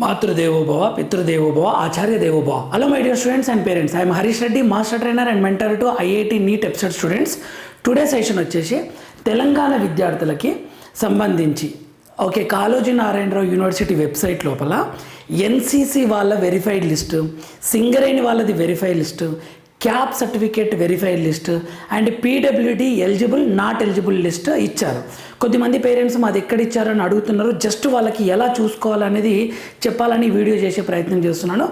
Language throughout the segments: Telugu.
మాతృదేవోభవ పితృదేవోభవ ఆచార్య దేవోభవ hello my dear students and parents I'm Harish Reddy master trainer and mentor to IIT NEET episode students today session వచ్చేసి తెలంగాణ విద్యార్థులకి సంబంధించి. Okay Kaloji Narayanarao university website లోపల ఎన్సీసీ వాళ్ళ వెరిఫైడ్ లిస్టు సింగరేణి వాళ్ళది verified list CAP certificate verified list and PWD eligible not eligible list ఇచ్చారు. కొద్దిమంది పేరెంట్స్ మాది ఎక్కడ ఇచ్చారని అని అడుగుతున్నారు. జస్ట్ వాళ్ళకి ఎలా చూసుకోవాలనేది చెప్పాలని వీడియో చేసే ప్రయత్నం చేస్తున్నాను.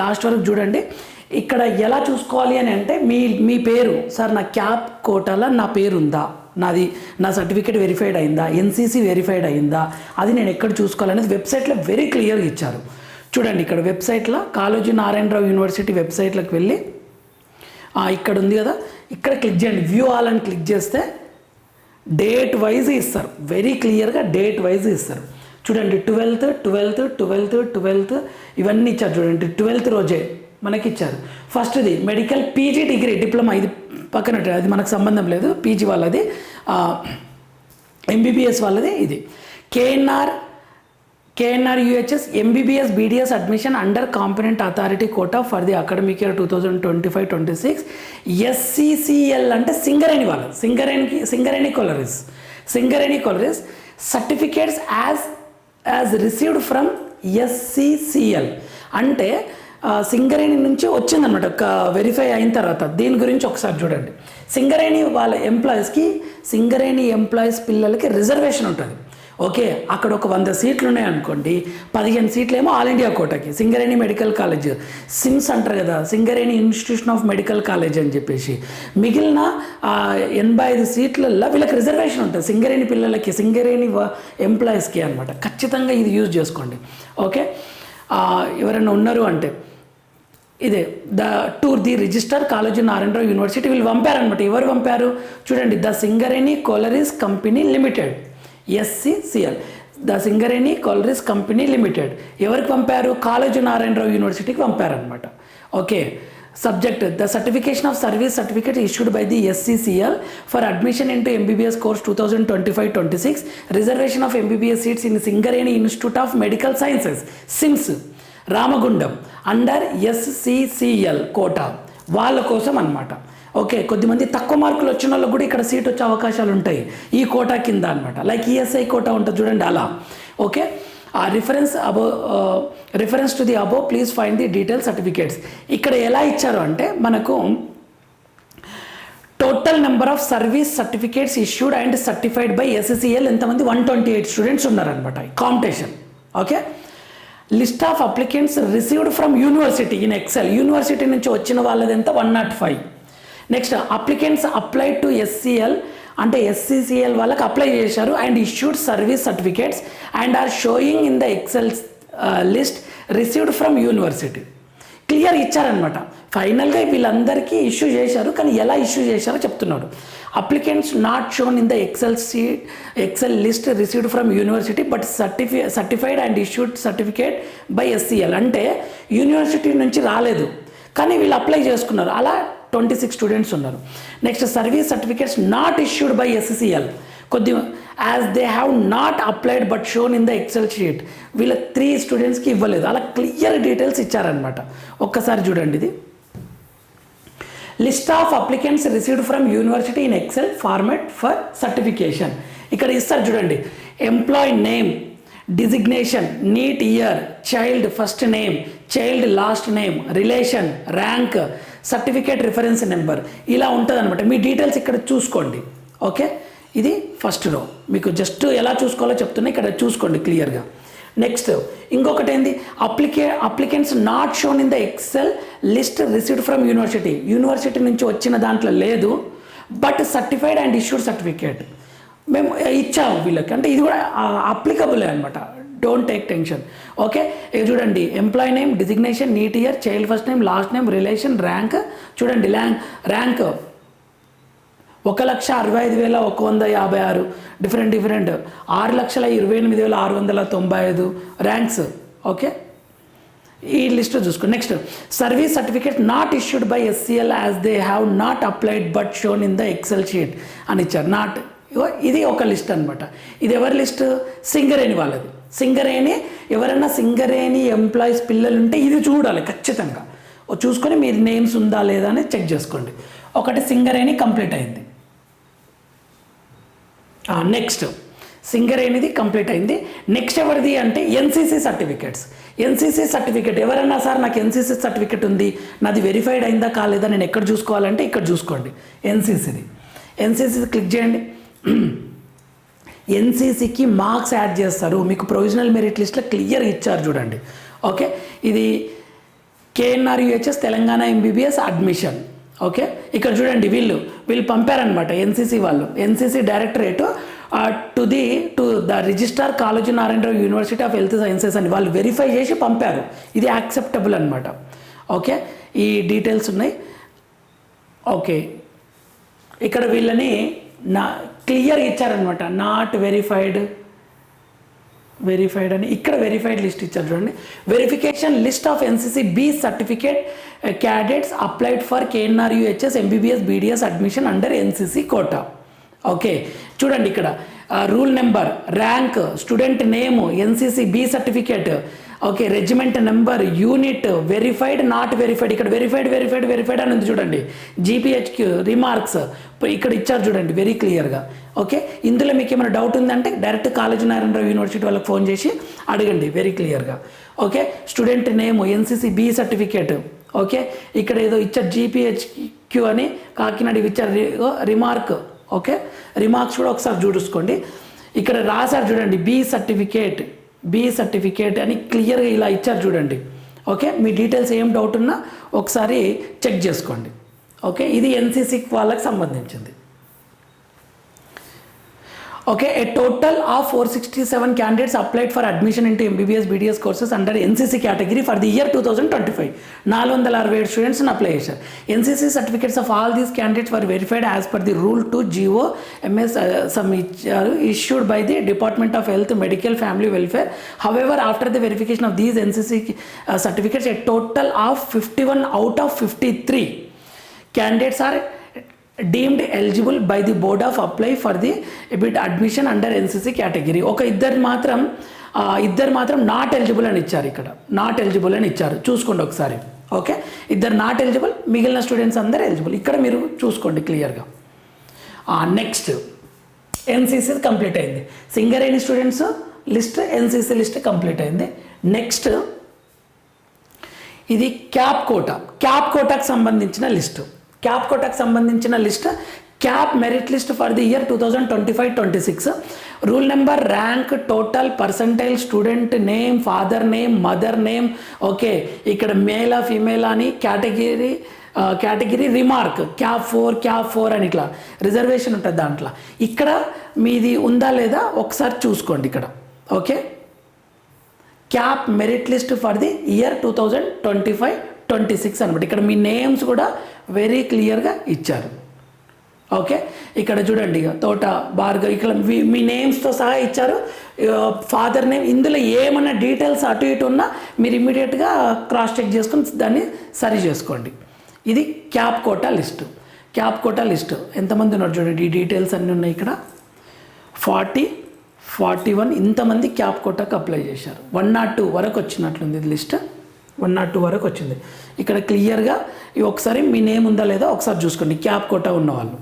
లాస్ట్ వరకు చూడండి. ఇక్కడ ఎలా చూసుకోవాలి అని అంటే మీ మీ పేరు. సార్ నా క్యాప్ కోటాలో నా పేరు ఉందా నాది నా సర్టిఫికేట్ వెరిఫైడ్ అయిందా? ఎన్సీసీ వెరిఫైడ్ అయిందా? అది నేను ఎక్కడ చూసుకోవాలనేది వెబ్సైట్లో వెరీ క్లియర్గా ఇచ్చారు. చూడండి ఇక్కడ వెబ్సైట్లో కాళోజీ నారాయణరావు యూనివర్సిటీ వెబ్సైట్లోకి వెళ్ళి ఇక్కడ ఉంది కదా. ఇక్కడ క్లిక్ చేయండి. వ్యూ ఆల్ అని క్లిక్ చేస్తే డేట్ వైజ్ ఇస్తారు. వెరీ క్లియర్గా డేట్ వైజ్ ఇస్తారు. చూడండి ట్వెల్త్ ట్వెల్త్ ట్వెల్త్ ట్వెల్త్ ఇవన్నీ ఇచ్చారు చూడండి. ట్వెల్త్ రోజే మనకి ఇచ్చారు ఫస్ట్ది మెడికల్ పీజీ డిగ్రీ డిప్లొమా ఇది పక్కన అది మనకు సంబంధం లేదు. పీజీ వాళ్ళది. ఎంబీబీఎస్ వాళ్ళది ఇది. KNR KNR UHS MBBS BDS admission under competent authority quota for the academic year two thousand twenty five twenty six SCCL అంటే సింగరేణి వాళ్ళు సింగరేణికి Singareni collieries. Singareni collieries certificates as as received from SCCL అంటే సింగరేణి నుంచి వచ్చిందనమాట ఒక వెరిఫై అయిన తర్వాత. దీని గురించి ఒకసారి చూడండి. సింగరేణి వాళ్ళ ఎంప్లాయీస్కి సింగరేణి ఎంప్లాయీస్ పిల్లలకి రిజర్వేషన్ ఉంటుంది. ఓకే అక్కడ ఒక వంద సీట్లు ఉన్నాయి అనుకోండి పదిహేను సీట్లు ఏమో ఆల్ ఇండియా కోటకి సింగరేణి మెడికల్ కాలేజ్. సిమ్స్ అంటారు కదా Singareni institution of medical college అని చెప్పేసి. మిగిలిన ఎనభై ఐదు సీట్లలో వీళ్ళకి రిజర్వేషన్ ఉంటుంది సింగరేణి పిల్లలకి సింగరేణి ఎంప్లాయీస్కి అనమాట ఖచ్చితంగా ఇది యూజ్ చేసుకోండి. ఓకే? ఎవరైనా ఉన్నారు అంటే ఇదే the to the register college Narayanarao university వీళ్ళు పంపారనమాట ఎవరు పంపారు? చూడండి the Singareni collieries company limited. SCCL the Singareni collieries company limited. ఎవరికి పంపారు? కాలేజీ నారాయణరావు యూనివర్సిటీకి పంపారనమాట okay. Subject the certification of service certificate issued by the SCCL for admission in to MBBS course two thousand twenty five twenty six. Reservation of MBBS seats in Singareni institute of medical sciences SIMS. Ramagundam under SCCL quota. వాళ్ళ కోసం అన్నమాట. ఓకే కొద్దిమంది తక్కువ మార్కులు వచ్చిన వాళ్ళకి కూడా ఇక్కడ సీట్ వచ్చే అవకాశాలు ఉంటాయి. ఈ కోటా కింద అనమాట లైక్ ఈఎస్ఐ కోటా ఉంటుంది చూడండి అలా. ఓకే ఆ reference above reference to the above please find the detail certificates ఇక్కడ ఎలా ఇచ్చారు అంటే మనకు total number of service certificates issued and certified by SSCL ఎంతమంది? వన్ ట్వంటీ ఎయిట్ స్టూడెంట్స్ ఉన్నారనమాట competition okay list of applicants received from university in excel university నుంచి వచ్చిన వాళ్ళది ఎంత? One naught five next applicants apply to SCL అంటే ఎస్సీసీఎల్ వాళ్ళకి అప్లై చేశారు. And issued service certificates and are showing in the excel list received from university clear ఇచ్చారనమాట ఫైనల్గా వీళ్ళందరికీ ఇష్యూ చేశారు. కానీ ఎలా ఇష్యూ చేశారో చెప్తున్నాడు. Applicants not shown in the excel seat excel list received from university but certify certified and issued certificate by SCL అంటే యూనివర్సిటీ నుంచి రాలేదు. కానీ వీళ్ళు అప్లై చేసుకున్నారు. అలా ట్వంటీ సిక్స్ స్టూడెంట్స్ ఉన్నారు. Next service certificates not issued by SCL కొద్ది as they have not applied but shown in the excel sheet వీళ్ళ త్రీ స్టూడెంట్స్కి ఇవ్వలేదు. అలా క్లియర్ డీటెయిల్స్ ఇచ్చారనమాట ఒక్కసారి చూడండి ఇది. List of applicants received from university in excel format for certification ఇక్కడ ఇస్తారు చూడండి. Employee name designation NEET year child first name child last name relation rank certificate reference number ఇలా ఉంటుంది అనమాట మీ డీటెయిల్స్ ఇక్కడ చూసుకోండి. ఓకే? ఇది ఫస్ట్ రో. మీకు జస్ట్ ఎలా చూసుకోవాలో చెప్తున్నా ఇక్కడ చూసుకోండి క్లియర్గా. నెక్స్ట్ ఇంకొకటి ఏంది applicants applicants not shown in the excel list received from university university నుంచి వచ్చిన దాంట్లో లేదు but certified and issued certificate మేము ఇచ్చాము వీళ్ళకి. అంటే ఇది కూడా అప్లికబుల్ అనమాట డోంట్ టేక్ టెన్షన్ ఓకే ఇది చూడండి employee name designation NEET year child first name last name relation rank చూడండి ర్యాంక్ ర్యాంక్ ఒక లక్ష అరవై ఐదు వేల ఒక వంద యాభై ఆరు. డిఫరెంట్ డిఫరెంట్ ఆరు లక్షల ఇరవై ఎనిమిది వేల ఆరు వందల తొంభై ఐదు. ర్యాంక్స్ ఓకే ఈ లిస్ట్ చూసుకోండి next service certificate not issued by SCL as they have not applied but shown in the excel sheet అని ఇచ్చారు. నాట్ ఇది ఒక లిస్ట్ అనమాట ఇది ఎవరి లిస్ట్ సింగరేణి వాళ్ళది. సింగరేణి ఎవరైనా సింగరేణి ఎంప్లాయీస్ పిల్లలు ఉంటే ఇది చూడాలి ఖచ్చితంగా. చూసుకొని మీరు నేమ్స్ ఉందా లేదా అని చెక్ చేసుకోండి. ఒకటి సింగరేణి కంప్లీట్ అయింది. నెక్స్ట్ సింగరేణిది కంప్లీట్ అయింది. నెక్స్ట్ ఎవరిది అంటే ఎన్సీసీ సర్టిఫికేట్స్ ఎన్సీసీ సర్టిఫికేట్ ఎవరన్నా సార్ నాకు ఎన్సీసీ సర్టిఫికేట్ ఉంది నాది వెరిఫైడ్ అయిందా కాలేదా నేను ఎక్కడ చూసుకోవాలంటే ఇక్కడ చూసుకోండి. ఎన్సీసీది ఎన్సీసీ క్లిక్ చేయండి. ఎన్సీసీకి మార్క్స్ యాడ్ చేస్తారు. మీకు ప్రొవిజనల్ మెరిట్ లిస్ట్లో క్లియర్ ఇచ్చారు చూడండి. ఓకే? ఇది KNR Telangana MBBS admission. Okay? ఇక్కడ చూడండి వీళ్ళు వీళ్ళు పంపారనమాట ఎన్సీసీ వాళ్ళు. NCC directorate to the to the registrar college Narayanarao university of health sciences అని వాళ్ళు వెరిఫై చేసి పంపారు. ఇది యాక్సెప్టబుల్ అనమాట ఓకే? ఈ డీటెయిల్స్ ఉన్నాయి. ఓకే. ఇక్కడ వీళ్ళని నా క్లియర్ ఇచ్చారనమాట. నాట్ వెరిఫైడ్ వెరిఫైడ్ అని. ఇక్కడ వెరిఫైడ్ లిస్ట్ ఇచ్చారు చూడండి. Verification list of NCC B certificate cadets applied for KNR UHS MBBS BDS admission under NCC quota okay చూడండి ఇక్కడ. Roll number rank student name NCC B certificate okay regiment number unit verified not verified ఇక్కడ వెరిఫైడ్ వెరిఫైడ్ వెరిఫైడ్ అని ఉంది చూడండి. జీపీహెచ్క్యూ రిమార్క్స్ ఇక్కడ ఇచ్చారు చూడండి వెరీ క్లియర్గా ఓకే ఇందులో మీకు ఏమైనా డౌట్ ఉందంటే డైరెక్ట్ కాలేజ్ నారాయణరావు యూనివర్సిటీ వాళ్ళకి ఫోన్ చేసి అడగండి వెరీ క్లియర్గా okay student name NCC B certificate okay ఇక్కడ ఏదో ఇచ్చారు జీపీహెచ్క్యూ అని కాకినాడ ఇచ్చారు రిమార్క్ ఓకే రిమార్క్స్ కూడా ఒకసారి చూసుకోండి. ఇక్కడ రాశారు చూడండి బి సర్టిఫికేట్ బి సర్టిఫికేట్ అని క్లియర్గా ఇలా ఇచ్చారు చూడండి. ఓకే మీ డీటెయిల్స్ ఏం డౌట్ ఉన్నా ఒకసారి చెక్ చేసుకోండి. ఓకే ఇది ఎన్సీసీ వాళ్ళకి సంబంధించింది. Okay, a total of 467 candidates applied for admission into MBBS BDS courses under NCC category for the year 2025. students apply. NCC certificates of all these candidates were verified as per the Rule 2 GO MS uh, uh, issued by the Department of Health, Medical, Family Welfare. However, after the verification of these NCC uh, certificates, a total of 51 out of 53 candidates are deemed eligible by the board of apply for the bid admission under NCC category ఒక ఇద్దరు మాత్రం ఇద్దరు మాత్రం నాట్ ఎలిజిబుల్ అని ఇచ్చారు ఇక్కడ. నాట్ ఎలిజిబుల్ అని ఇచ్చారు. చూసుకోండి ఒకసారి. ఓకే? ఇద్దరు నాట్ ఎలిజిబుల్ మిగిలిన స్టూడెంట్స్ అందరు ఎలిజిబుల్ ఇక్కడ మీరు చూసుకోండి క్లియర్గా నెక్స్ట్ ఎన్సీసీ కంప్లీట్ అయింది. Singareni students list NCC list complete అయింది. నెక్స్ట్ ఇది క్యాప్ కోటా. క్యాప్ కోటాకు సంబంధించిన లిస్ట్. క్యాప్ కోటాకు సంబంధించిన list CAP merit list for the year two thousand twenty five twenty six roll number rank total percentile student name father name mother name. Okay ఇక్కడ మేలా ఫీమేల్ అని category category remark. CAP four CAP four అని ఇట్లా రిజర్వేషన్ ఉంటుంది దాంట్లో. ఇక్కడ మీది ఉందా లేదా ఒకసారి చూసుకోండి ఇక్కడ. Okay? CAP merit list for the year two thousand twenty five twenty six అనమాట. ఇక్కడ మీ నేమ్స్ కూడా వెరీ క్లియర్గా ఇచ్చారు. ఓకే ఇక్కడ చూడండి ఇక తోట భార్గవ్ ఇక్కడ మీ మీ నేమ్స్తో సహా ఇచ్చారు. ఫాదర్ నేమ్ ఇందులో ఏమన్నా డీటెయిల్స్ అటు ఇటు ఉన్నా మీరు ఇమీడియట్గా క్రాస్ చెక్ చేసుకొని దాన్ని సరి చేసుకోండి. ఇది CAP quota list CAP quota list ఎంతమంది ఉన్నారు చూడండి ఈ డీటెయిల్స్ అన్నీ ఉన్నాయి ఇక్కడ. ఫార్టీ ఫార్టీ వన్ ఇంతమంది క్యాప్ కోటాకు అప్లై చేశారు. వన్ నాట్ టూ వరకు వచ్చినట్లుంది ఇది లిస్ట్ వన్ నాట్ టూ వరకు వచ్చింది. ఇక్కడ క్లియర్గా ఇవి ఒకసారి మీ నేమ్ ఉందా లేదా ఒకసారి చూసుకోండి. క్యాప్ కోటా ఉన్నవాళ్ళు.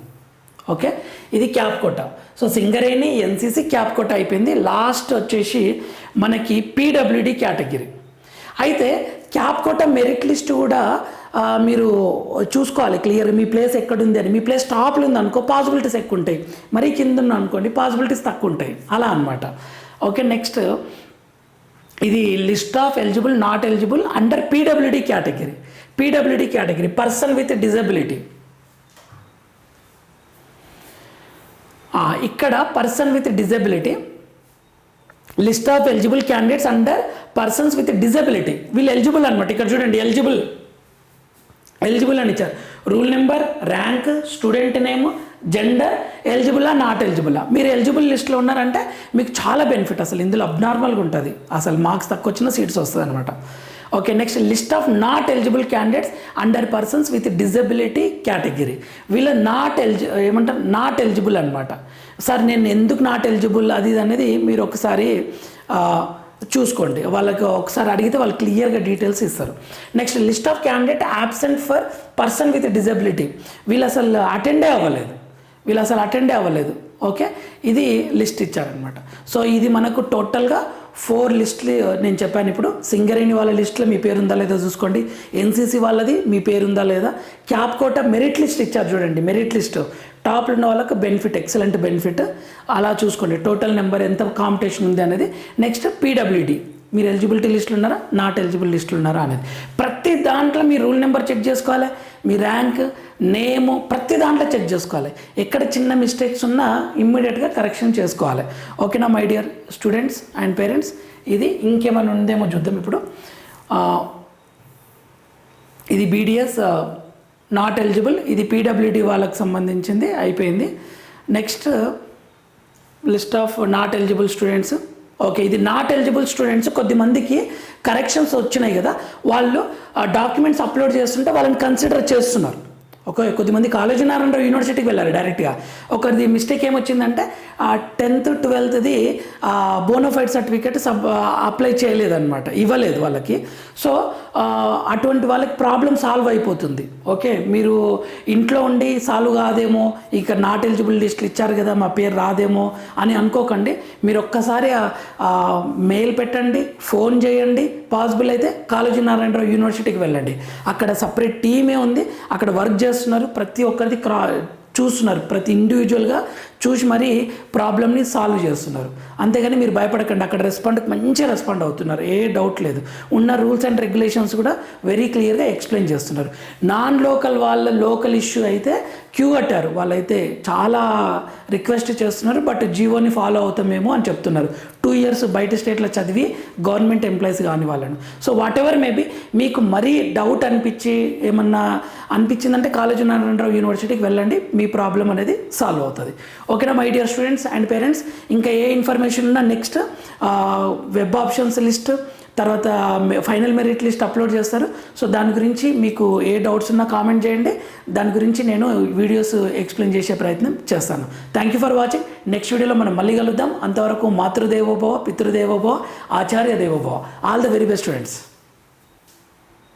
ఓకే ఇది CAP quota. So Singareni NCC CAP quota అయిపోయింది. లాస్ట్ వచ్చేసి మనకి పీడబ్ల్యూడి కేటగిరీ అయితే క్యాప్ కోటా మెరిట్ లిస్ట్ కూడా మీరు చూసుకోవాలి. క్లియర్ మీ ప్లేస్ ఎక్కడుంది అని. మీ ప్లేస్ టాప్లో ఉంది అనుకో పాసిబిలిటీస్ ఎక్కువ ఉంటాయి మరీ కింద ఉన్న అనుకోండి పాసిబిలిటీస్ తక్కువ ఉంటాయి అలా అనమాట ఓకే నెక్స్ట్ ఇది list of eligible not eligible under PWD category PWD category person with disability ఇక్కడ person with disability list of eligible candidates under persons with disability వీళ్ళు ఎలిజిబుల్ అనమాట ఇక్కడ చూడండి ఎలిజిబుల్ ఎలిజిబుల్ అని ఇచ్చారు. Roll number rank student name gender ఎలిజిబులా not ఎలిజిబులా మీరు ఎలిజిబుల్ లిస్ట్లో ఉన్నారంటే మీకు చాలా బెనిఫిట్ అసలు. ఇందులో అబ్నార్మల్గా ఉంటుంది. అసలు మార్క్స్ తక్కువ వచ్చిన సీట్స్ వస్తుంది అనమాట okay next list of not eligible candidates under persons with disability category వీళ్ళ నాట్ ఎలిజి ఏమంటారు? నాట్ ఎలిజిబుల్ అనమాట సార్ నేను ఎందుకు నాట్ ఎలిజిబుల్ అది అనేది మీరు ఒకసారి చూసుకోండి. వాళ్ళకి ఒకసారి అడిగితే వాళ్ళు క్లియర్గా డీటెయిల్స్ ఇస్తారు. Next list of candidate absent for person with disability వీళ్ళు అసలు అటెండే అవ్వలేదు. వీళ్ళు అసలు అటెండే అవ్వలేదు ఓకే ఇది లిస్ట్ ఇచ్చారనమాట సో ఇది మనకు టోటల్గా ఫోర్ లిస్టులు నేను చెప్పాను ఇప్పుడు. సింగరేణి వాళ్ళ లిస్టులో మీ పేరు ఉందా లేదా చూసుకోండి. ఎన్సీసీ వాళ్ళది మీ పేరు ఉందా లేదా? క్యాప్ కోట మెరిట్ లిస్ట్ ఇచ్చారు చూడండి మెరిట్ లిస్ట్ టాప్లో ఉన్న వాళ్ళకి బెనిఫిట్ ఎక్సలెంట్ బెనిఫిట్ అలా చూసుకోండి టోటల్ నెంబర్ ఎంత కాంపిటీషన్ ఉంది అనేది. నెక్స్ట్ పీడబ్ల్యూడి మీరు ఎలిజిబిలిటీ లిస్టులు ఉన్నారా? నాట్ ఎలిజిబుల్ లిస్టులు ఉన్నారా అనేది. ప్రతి దాంట్లో మీ రూల్ నెంబర్ చెక్ చేసుకోవాలి. మీ ర్యాంక్ నేము ప్రతి దాంట్లో చెక్ చేసుకోవాలి. ఎక్కడ చిన్న మిస్టేక్స్ ఉన్నా ఇమ్మీడియట్గా కరెక్షన్ చేసుకోవాలి. ఓకేనా my dear students and parents? ఇది ఇంకేమైనా ఉందేమో చూద్దాం ఇప్పుడు. ఇది బీడిఎస్ నాట్ ఎలిజిబుల్ ఇది పీడబ్ల్యూడి వాళ్ళకి సంబంధించింది అయిపోయింది. Next list of not eligible students. Okay ఇది నాట్ ఎలిజిబుల్ స్టూడెంట్స్ కొద్దిమందికి కరెక్షన్స్ వచ్చినాయి కదా. వాళ్ళు డాక్యుమెంట్స్ అప్లోడ్ చేస్తుంటే వాళ్ళని కన్సిడర్ చేస్తున్నారు. ఓకే కొద్దిమంది కాలేజీ నారాయణరావు యూనివర్సిటీకి వెళ్ళారు డైరెక్ట్గా ఒకరిది మిస్టేక్ ఏమొచ్చిందంటే ఆ టెన్త్ ట్వెల్త్ది బోనోఫైడ్ సర్టిఫికేట్ సబ్ అప్లై చేయలేదన్నమాట. ఇవ్వలేదు వాళ్ళకి. సో అటువంటి వాళ్ళకి ప్రాబ్లం సాల్వ్ అయిపోతుంది. ఓకే? మీరు ఇంట్లో ఉండి సాల్వ్ కాదేమో ఇక నాట్ ఎలిజిబుల్ లిస్టులు ఇచ్చారు కదా మా పేరు రాదేమో అని అనుకోకండి. మీరు ఒక్కసారి మెయిల్ పెట్టండి ఫోన్ చేయండి. పాసిబుల్ అయితే కాలేజీ నారాయణరావు యూనివర్సిటీకి వెళ్ళండి. అక్కడ సపరేట్ టీమే ఉంది. అక్కడ వర్క్ చేస్తున్నారు ప్రతి ఒక్కరిది క్రా చూస్తున్నారు. ప్రతి ఇండివిజువల్గా చూసి మరీ ప్రాబ్లమ్ని సాల్వ్ చేస్తున్నారు. అంతేగాని మీరు భయపడకండి అక్కడ రెస్పాండ్కి మంచిగా రెస్పాండ్ అవుతున్నారు. ఏ డౌట్ లేదు. ఉన్న రూల్స్ అండ్ రెగ్యులేషన్స్ కూడా వెరీ క్లియర్గా ఎక్స్ప్లెయిన్ చేస్తున్నారు. నాన్ లోకల్ వాళ్ళ లోకల్ ఇష్యూ అయితే క్యూ కట్టారు. వాళ్ళైతే చాలా రిక్వెస్ట్ చేస్తున్నారు బట్ జీవోని ఫాలో అవుతామేమో అని చెప్తున్నారు. టూ ఇయర్స్ బయట స్టేట్లో చదివి గవర్నమెంట్ ఎంప్లాయీస్ కాని వాళ్ళను సో వాట్ ఎవర్ మేబీ మీకు మరీ డౌట్ అనిపించి ఏమన్నా అనిపించిందంటే కాలేజీ నారాయణరావు యూనివర్సిటీకి వెళ్ళండి మీ ప్రాబ్లం అనేది సాల్వ్ అవుతుంది. ఓకేనా my dear students and parents ఇంకా ఏ ఇన్ఫర్మేషన్ ఉన్నా నెక్స్ట్ వెబ్ ఆప్షన్స్ లిస్ట్ తర్వాత ఫైనల్ మెరిట్ లిస్ట్ అప్లోడ్ చేస్తారు. సో దాని గురించి మీకు ఏ డౌట్స్ ఉన్నా కామెంట్ చేయండి. దాని గురించి నేను వీడియోస్ ఎక్స్ప్లెయిన్ చేసే ప్రయత్నం చేస్తాను. Thank you for watching next వీడియోలో మనం మళ్ళీ కలుద్దాం. అంతవరకు మాతృదేవోభవ పితృదేవోభవ ఆచార్య దేవోభవ. All the very best students